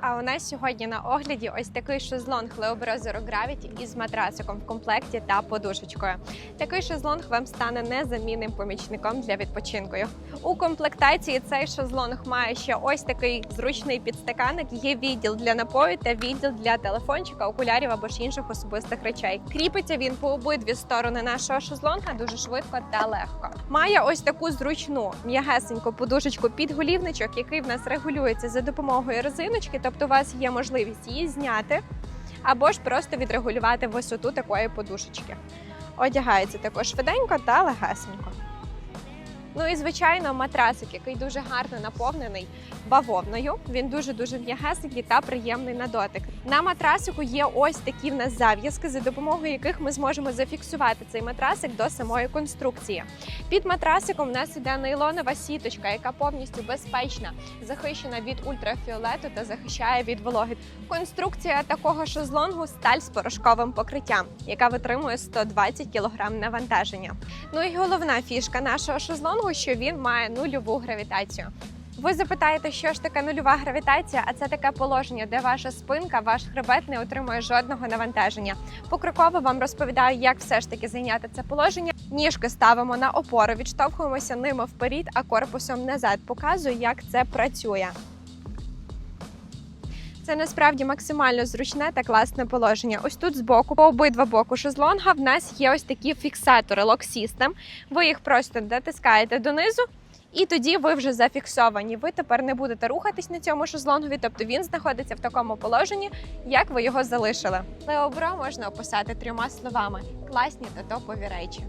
А у нас сьогодні на огляді ось такий шезлонг Leo Zero Gravity із матрасиком в комплекті та подушечкою. Такий шезлонг вам стане незамінним помічником для відпочинку. У комплектації цей шезлонг має ще ось такий зручний підстаканник. Є відділ для напою та відділ для телефончика, окулярів або ж інших особистих речей. Кріпиться він по обидві сторони нашого шезлонга дуже швидко та легко. Має ось таку зручну м'ягесеньку подушечку під голівничок, який в нас регулюється за допомогою резиночки, тобто у вас є можливість її зняти або ж просто відрегулювати висоту такої подушечки. Одягається також швиденько та легесенько. Ну і звичайно, матрасик, який дуже гарно наповнений бавовною. Він дуже дуже м'ягесенький та приємний на дотик. На матрасику є ось такі в нас зав'язки, за допомогою яких ми зможемо зафіксувати цей матрасик до самої конструкції. Під матрасиком в нас іде нейлонова сіточка, яка повністю безпечна, захищена від ультрафіолету та захищає від вологи. Конструкція такого шезлонгу сталь з порошковим покриттям, яка витримує 120 кг навантаження. Ну і головна фішка нашого шезлонгу, що він має нульову гравітацію. Ви запитаєте, що ж таке нульова гравітація? А це таке положення, де ваша спинка, ваш хребет не отримує жодного навантаження. Покроково вам розповідаю, як все ж таки зайняти це положення. Ніжки ставимо на опору, відштовхуємося ними вперед, а корпусом назад. Показую, як це працює. Це насправді максимально зручне та класне положення. Ось тут збоку, по обидва боку шезлонга, в нас є ось такі фіксатори System. Ви їх просто дотискаєте донизу. І тоді ви вже зафіксовані. Ви тепер не будете рухатись на цьому шезлонгові, тобто він знаходиться в такому положенні, як ви його залишили. Леобро можна описати трьома словами: класні та топові речі.